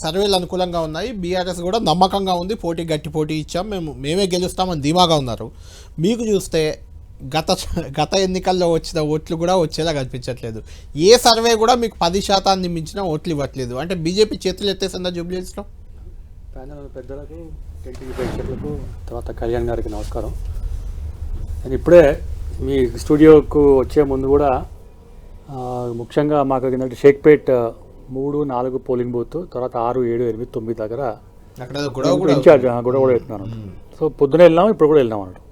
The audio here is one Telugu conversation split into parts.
సర్వేలు అనుకూలంగా ఉన్నాయి. బీఆర్ఎస్ కూడా నమ్మకంగా ఉంది. పోటీ గట్టి పోటీ ఇచ్చాం. మేము మేమే గెలుస్తామని ధీమాగా ఉన్నారు. మీకు చూస్తే గత గత ఎన్నికల్లో వచ్చిన ఓట్లు కూడా వచ్చేలా కనిపించట్లేదు. ఏ సర్వే కూడా మీకు పది శాతాన్ని మించిన ఓట్లు ఇవ్వట్లేదు. అంటే బీజేపీ చేతులు ఎత్తేసిందా జూబ్లీస్లో ప్యానల్ పెద్దలకు ఎన్టీవీ ప్రేక్షకులకు తర్వాత కళ్యాణ్ గారికి నమస్కారం. నేను ఇప్పుడే మీ స్టూడియోకు వచ్చే ముందు కూడా ముఖ్యంగా మాకు ఏంటంటే షేక్పేట్ మూడు నాలుగు పోలింగ్ బూత్ తర్వాత ఆరు ఏడు ఎనిమిది తొమ్మిది దగ్గర ఇన్ఛార్జ్ గొడవ కూడా వెళ్తున్నాను సో పొద్దున వెళ్ళినాం ఇప్పుడు కూడా వెళ్ళినాం అన్నట్టు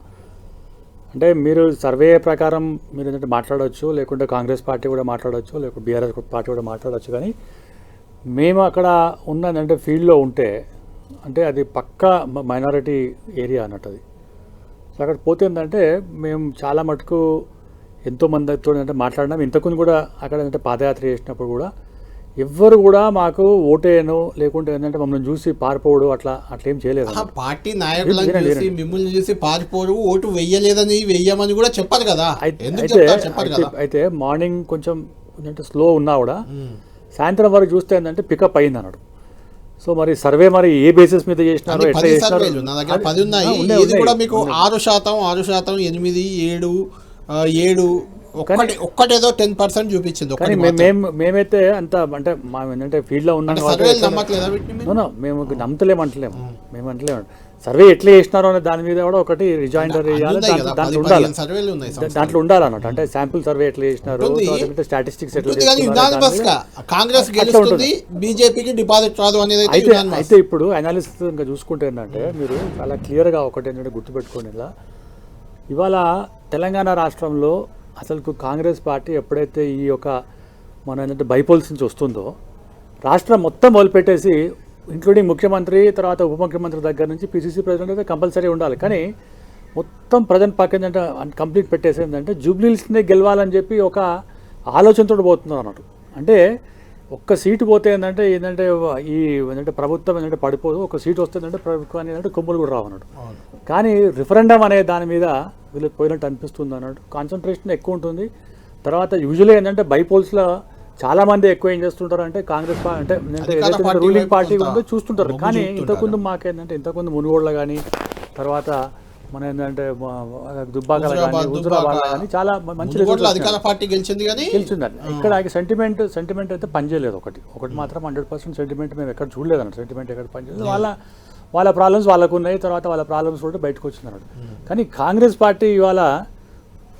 అంటే మీరు సర్వే ప్రకారం మీరు ఏంటంటే మాట్లాడవచ్చు లేకుంటే కాంగ్రెస్ పార్టీ కూడా మాట్లాడవచ్చు లేకుంటే బీఆర్ఎస్ పార్టీ కూడా మాట్లాడవచ్చు కానీ మేము అక్కడ ఉన్నదంటే ఫీల్డ్లో ఉంటే అంటే అది పక్కా మైనారిటీ ఏరియా అన్నట్టు అది. సో అక్కడ పోతే ఏంటంటే మేము చాలా మటుకు ఎంతో మందితో అంటే మాట్లాడినాం. ఇంతకుముందు కూడా అక్కడ ఏంటంటే పాదయాత్ర చేసినప్పుడు కూడా ఎవ్వరు కూడా మాకు ఓటేయను లేకుంటే ఏంటంటే మమ్మల్ని చూసి పారిపోవడం అట్లా అట్లా ఏం చేయలేదు పార్టీ నాయకులను చూసి మిమ్మల్ని చూసి పారిపోరు ఓటు వెయ్యలేదని వెయ్యమని కూడా చెప్పారు కదా. అయితే అయితే మార్నింగ్ కొంచెం ఏంటంటే స్లో ఉన్నా కూడా సాయంత్రం వరకు చూస్తే ఏంటంటే పికప్ అయింది అన్నాడు. సో మరి సర్వే మరి ఏ బేసిస్ మీద చేసినారో అన్ని ఎట్లా పది చేసినారో సర్వేలు నా దగ్గర అది- పది ఉన్నాయి. ఆ, ఉన్నాయి, ఇది కూడా. మీకు ఆరు శాతం ఆరు శాతం ఎనిమిది ఏడు ఏడు ఒక్కటి ఒక్కటేదో టెన్ పర్సెంట్ చూపించింది కానీ. మేము మేమైతే అంత అంటే మా ఏంటంటే ఫీల్డ్లో ఉన్నాం అంటే కాబట్టి సర్వేలు ఎట్లా- నమ్మట్లేదా వీటిని మీరు? No, no, మేము నమ్మతలేము అంటలేము. మేము అంటలేము. సర్వే ఎట్లా చేసినారో అనే దాని మీద కూడా ఒకటి రిజాయిండర్ వేయాలి దాంట్లో కదా, దాంట్లో ఉండాలి. ఉండాలన్నమాట అంటే శాంపుల్ సర్వే ఎట్లా చేసినారు. స్టాటిస్టిక్స్ ఎట్లా కాంగ్రెస్ గెలుస్తుంది బీజేపీకి డిపాజిట్ రాదు అనేది అయితే. అయితే ఇప్పుడు అనాలిసిస్ ఇంకా చూసుకుంటే ఏంటంటే మీరు చాలా క్లియర్గా ఒకటి ఏంటంటే గుర్తుపెట్టుకోండి ఇలా. ఇవాళ తెలంగాణ రాష్ట్రంలో అసలు కాంగ్రెస్ పార్టీ ఎప్పుడైతే ఈ యొక్క మన ఏంటంటే బైపోల్స్ నుంచి వస్తుందో రాష్ట్రం మొత్తం మొదలుపెట్టేసి ఇంక్లూడింగ్ ముఖ్యమంత్రి తర్వాత ఉప ముఖ్యమంత్రి దగ్గర నుంచి పిసిసి ప్రెసిడెంట్ అయితే కంపల్సరీ ఉండాలి. కానీ మొత్తం ప్రజెంట్ పక్క ఏంటంటే కంప్లీట్ పెట్టేసి ఏంటంటే గెలవాలని చెప్పి ఒక ఆలోచనతో పోతున్నారు అన్నట్టు. అంటే ఒక్క సీటు పోతే ఏంటంటే ఏంటంటే ఈ ఏంటంటే ప్రభుత్వం ఏంటంటే పడిపోదు ఒక సీటు వస్తే ఏంటంటే ప్రభుత్వాన్ని ఏంటంటే కొమ్ములు కూడా రావు అన్నట్టు అవును. కానీ రిఫరెండం అనే దాని మీద వీళ్ళకి పోయినట్టు అనిపిస్తుంది అన్నట్టు కాన్సన్ట్రేషన్ ఎక్కువ ఉంటుంది తర్వాత యూజువల్లీ ఏంటంటే బైపోల్స్లో చాలా మంది ఎక్కువ ఏం చేస్తుంటారు అంటే కాంగ్రెస్ అంటే రూలింగ్ పార్టీ ఉందో చూస్తుంటారు కానీ. ఇంతకుముందు మాకేంటంటే ఇంతకుముందు మునుగోడులో కానీ తర్వాత మన ఏంటంటే దుబ్బాకల కానీ హుజరాబాద్, కానీ చాలా మంచి అధికార. పార్టీ గెలిచింది కానీ గెలిచిందండి. ఇక్కడ సెంటిమెంట్ సెంటిమెంట్ అయితే పనిచేయలేదు ఒకటి. ఒకటి మాత్రం హండ్రెడ్ పర్సెంట్ సెంటిమెంట్ మేము ఎక్కడ చూడలేదు అన్నట్టు సెంటిమెంట్ ఎక్కడ పనిచేయలేదు. వాళ్ళ వాళ్ళ ప్రాబ్లమ్స్ వాళ్ళకు ఉన్నాయి తర్వాత వాళ్ళ ప్రాబ్లమ్స్ కూడా బయటకు వచ్చింది కానీ కాంగ్రెస్ పార్టీ ఇవాళ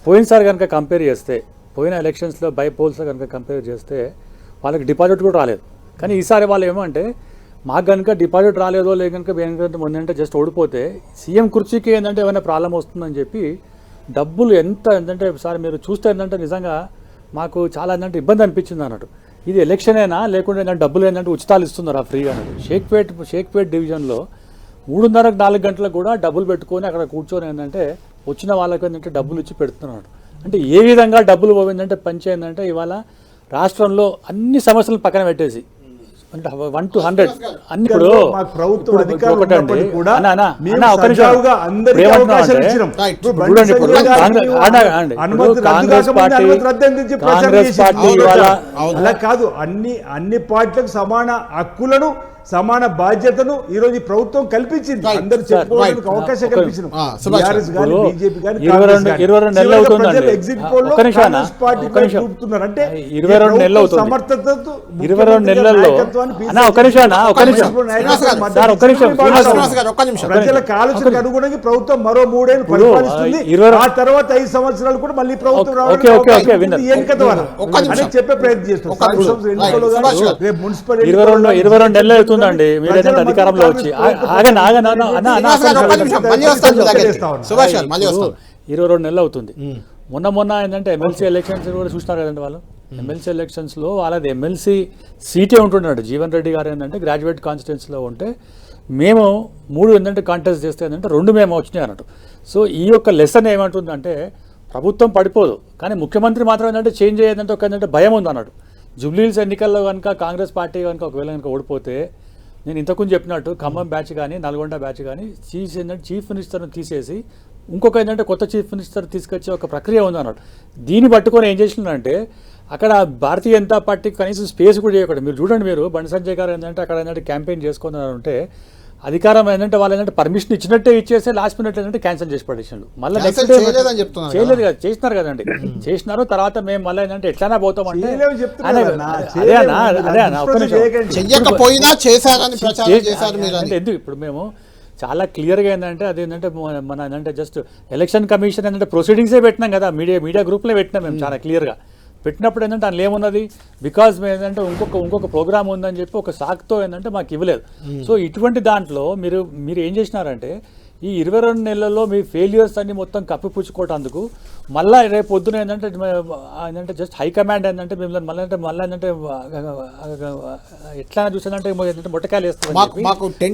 పోయినసారి కనుక కంపేర్ చేస్తే పోయిన ఎలక్షన్స్లో బై పోల్స్లో కనుక కంపేర్ చేస్తే వాళ్ళకి డిపాజిట్ కూడా రాలేదు. కానీ ఈసారి వాళ్ళు ఏమంటే మాకు కనుక డిపాజిట్ రాలేదో లేదు కనుక ఏంటంటే జస్ట్ ఓడిపోతే సీఎం కుర్చీకి ఏంటంటే ఏమైనా ప్రాబ్లం వస్తుందని చెప్పి డబ్బులు ఎంత ఏంటంటే సార్ మీరు చూస్తే ఏంటంటే నిజంగా మాకు చాలా ఏంటంటే ఇబ్బంది అనిపించింది అన్నట్టు. ఇది ఎలక్షనేనా లేకుంటే ఏంటంటే డబ్బులు ఏంటంటే ఉచితాలు ఇస్తున్నారా ఫ్రీగా అన్నట్టు. షేక్పేట్ షేక్పేట్ డివిజన్లో మూడున్నరకు నాలుగు గంటలకు కూడా డబ్బులు పెట్టుకొని అక్కడ కూర్చొని ఏంటంటే వచ్చిన వాళ్ళకి ఏంటంటే డబ్బులు ఇచ్చి పెడుతున్నాడు అంటే ఏ విధంగా డబ్బులు పోయిందంటే పంచి ఇవాళ రాష్ట్రంలో అన్ని సమస్యలను పక్కన పెట్టేసి అంటే వన్ టు హండ్రెడ్ అన్ని ఇప్పుడు మా ప్రభుత్వం అధికారులు కూడా గారికి కాంగ్రెస్- పార్టీ- కాంగ్రెస్. పార్టీ. అలా కాదు అన్ని అన్ని పార్టీలకు సమాన హక్కులను సమాన బాధ్యతను ఈ రోజు ఈ ప్రభుత్వం కల్పించింది. అందరూ. చెప్పుకోవడానికి అవకాశం కల్పించింది బీజేపీ. ప్రజలు ఎగ్జిట్ పోల్లో. కాంగ్రెస్ పార్టీ ఒక్క నిమిషం. చూపుతున్నారు అంటే ఇరవై రెండు నెలలు. సమర్థతతో రెండు నెలల్లో నిమిషం నిమిషం. ప్రజలకు ఆలోచనకు అనుగుణంగా ప్రభుత్వం మరో మూడేళ్ళు పరిపాలిస్తుంది. ఆ, తర్వాత ఐదు సంవత్సరాలు కూడా మళ్ళీ ప్రభుత్వం ఈ ఎన్నిక ద్వారా. చెప్పే ప్రయత్నం చేస్తాం. కానీ. రేపు మున్సిపల్ ఇరవై ఎన్నికల్లో రెండు కానీ ఇరవై రెండు నెలలు అవుతుందండి మీరు ప్రజల ఏంటంటే మధ్య అధికారంలో వచ్చి. ఆగండి ఆగండి ఇరవై రెండు నెలలు అవుతుంది. మొన్న మొన్న ఏంటంటే ఎమ్మెల్సీ ఎలక్షన్స్ కూడా చూసినారు కదండి వాళ్ళు? ఎమ్మెల్సీ ఎలక్షన్స్లో వాళ్ళది ఎమ్మెల్సీ సీటే ఉంటున్నాడు. జీవన్ రెడ్డి గారు ఏంటంటే గ్రాడ్యుయేట్ కాన్స్టిట్యున్సీలో ఉంటే మేము మూడు ఏంటంటే కాంటెస్ట్ చేస్తే ఏంటంటే రెండు మేము వచ్చినాయి అన్నట్టు. సో ఈ యొక్క లెసన్ ఏమంటుందంటే ప్రభుత్వం పడిపోదు. కానీ ముఖ్యమంత్రి మాత్రం ఏంటంటే చేంజ్ అయ్యేదంటే ఒక ఏంటంటే భయం ఉంది అన్నట్టు. జూబ్లీహిల్స్ ఎన్నికల్లో కనుక కాంగ్రెస్ పార్టీ కనుక ఒకవేళ కనుక ఓడిపోతే నేను ఇంతకుముందు చెప్పినట్టు ఖమ్మం బ్యాచ్ కానీ నల్గొండ బ్యాచ్ కానీ చీఫ్ ఏంటంటే చీఫ్ మినిస్టర్ని తీసేసి ఇంకొక ఏంటంటే కొత్త చీఫ్ మినిస్టర్ తీసుకొచ్చే ఒక ప్రక్రియ ఉంది అన్నట్టు దీన్ని పట్టుకొని ఏం చేసిందంటే అక్కడ భారతీయ జనతా పార్టీకి కనీసం స్పేస్ కూడా చేయకూడదు. మీరు చూడండి మీరు బండి సంజయ్ గారు ఏంటంటే అక్కడ ఏంటంటే క్యాంపెయిన్ చేసుకున్నారు అంటే అధికారం ఏంటంటే వాళ్ళు ఏంటంటే పర్మిషన్ ఇచ్చినట్టే ఇచ్చేస్తే లాస్ట్ మినిట్ ఏంటంటే క్యాన్సిల్ చేసి పడేసాడు మళ్ళీ నెక్స్ట్ డే చేయలేదు కదా. చేసినారు కదండి. చేసినారు తర్వాత మేము మళ్ళీ ఏంటంటే ఎట్లానా పోతాం అంటే ఎందుకు? ఇప్పుడు మేము చాలా క్లియర్గా ఏంటంటే అది ఏంటంటే మన- మన ఏంటంటే జస్ట్ ఎలక్షన్ కమిషన్ ఏంటంటే ప్రొసీడింగ్సే పెట్టినాం కదా మీడియా మీడియా గ్రూప్లో పెట్టినాం మేము చాలా క్లియర్గా పెట్టినప్పుడు ఏంటంటే అందులో ఏమున్నది? బికాజ్ మేము ఏంటంటే ఇంకొక ఇంకొక ప్రోగ్రామ్ ఉందని చెప్పి ఒక సాక్తో ఏంటంటే మాకు ఇవ్వలేదు. సో ఇటువంటి దాంట్లో మీరు మీరు ఏం చేసినారంటే ఈ ఇరవై రెండు నెలల్లో మీ ఫెయిల్యూర్స్ అన్ని మొత్తం కప్పిపుచ్చుకోవటానికి మళ్ళీ రేపు పొద్దున ఏంటంటే ఏంటంటే జస్ట్ హైకమాండ్ ఏంటంటే మిమ్మల్ని మళ్ళీ అంటే మళ్ళీ ఏంటంటే ఎట్లా చూసానంటే ఏంటంటే మొట్టకాయలు వేస్తామని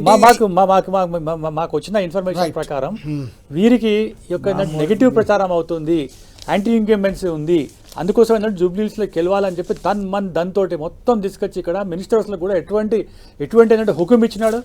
మాకు- మాకు 10 మా- మాకు వచ్చిన ఇన్ఫర్మేషన్ ప్రకారం వీరికి ఈ యొక్క నెగిటివ్ ప్రచారం అవుతుంది. యాంటీ ఇంకంబెన్సీ ఉంది. అందుకోసం ఏంటంటే జూబ్లీస్లో గెలవాలని చెప్పి తన్ మన్ దాంతో మొత్తం తీసుకొచ్చి ఇక్కడ మినిస్టర్స్లో కూడా ఎటువంటి ఎటువంటి ఏంటంటే హుకుం ఇచ్చినాడు.